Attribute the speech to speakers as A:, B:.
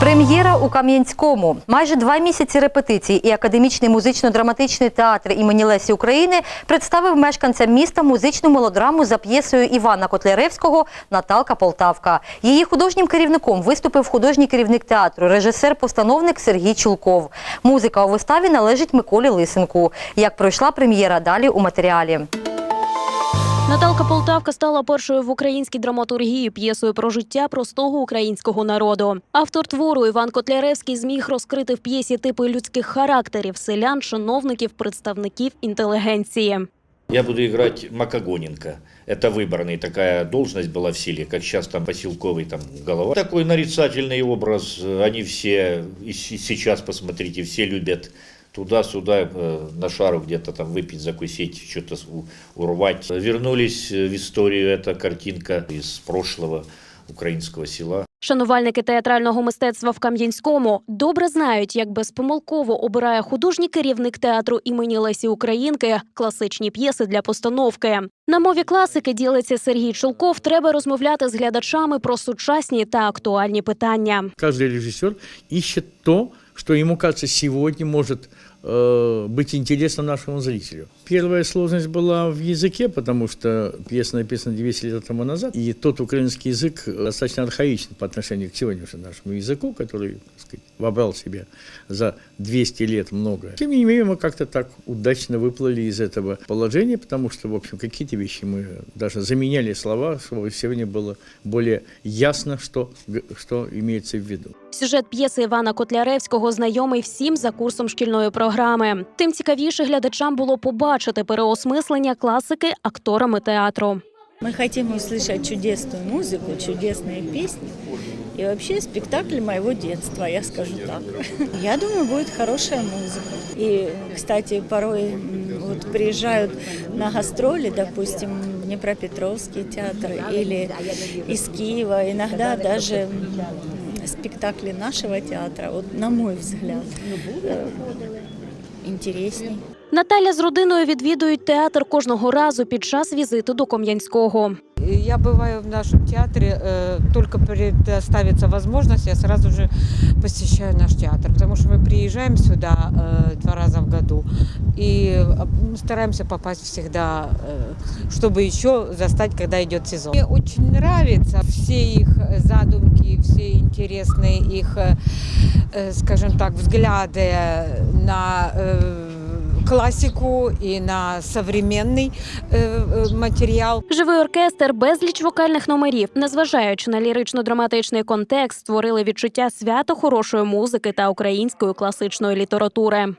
A: Прем'єра у Кам'янському. Майже два місяці репетицій і академічний музично-драматичний театр імені Лесі України представив мешканцям міста музичну мелодраму за п'єсою Івана Котляревського Наталка Полтавка. Її художнім керівником виступив художній керівник театру, режисер-постановник Сергій Чулков. Музика у виставі належить Миколі Лисенку. Як пройшла прем'єра, далі у матеріалі.
B: Наталка Полтавка стала першою в українській драматургії п'єсою про життя простого українського народу. Автор твору Іван Котляревський зміг розкрити в п'єсі типи людських характерів селян, чиновників, представників інтелігенції.
C: Я буду играть Макогоненко. Это выборная такая должность была в селе, как сейчас там поселковый там голова. Такой нарицательный образ. Они все, и с- сейчас посмотрите, все любят туда-сюда, э, на шару где-то там выпить, закусить, что-то с- у- урвать. Вернулись э, в историю, эта картинка из прошлого украинского села.
B: Шанувальники театрального мистецтва в Кам'янському добре знають, як безпомилково обирає художній керівник театру імені Лесі Українки класичні п'єси для постановки. На мові класики ділиться Сергій Чулков. Треба розмовляти з глядачами про сучасні та актуальні питання.
D: Каждый режиссер ищет то, что ему кажется сегодня может э, быть интересно нашему зрителю. Первая сложность была в языке, потому что пьеса написана 200 лет тому назад, и тот украинский язык достаточно архаичен по отношению к сегодняшнему нашему языку, который так сказать, вобрал в себя за 200 лет многое. Тем не менее, мы как-то так удачно выплыли из этого положения, потому что, в общем, какие-то вещи мы даже заменяли слова, чтобы сегодня было более ясно, что, г- что имеется в виду.
B: Сюжет п'єси Івана Котляревського знайомий всім за курсом шкільної програми. Тим цікавіше глядачам було побачити переосмислення класики акторами театру.
E: Мы хотим услышать чудесную музыку, чудесные песни и вообще спектакль моего детства, я скажу так. Я думаю, будет хорошая музыка. И, кстати, порой вот приезжают на гастроли, допустим, в Днепропетровский театр или из Киева, иногда даже спектакли нашего театра, вот на мой взгляд, э, интересней.
B: Наталя з родиною відвідують театр кожного разу під час візиту до Ком'янського
F: Я бываю в нашем театре, э, только предоставится возможность, я сразу же посещаю наш театр, потому что мы приезжаем сюда э, два раза в году и э, стараемся попасть всегда, э, чтобы еще застать, когда идет сезон. Мне очень нравятся все их задумки, все интересные их, э, э, скажем так, взгляды на э, классику и на современный э, э, материал.
B: Живий оркестр, безліч вокальних номерів, незважаючи на лірично-драматичний контекст, створили відчуття свято хорошої музики та української класичної літератури.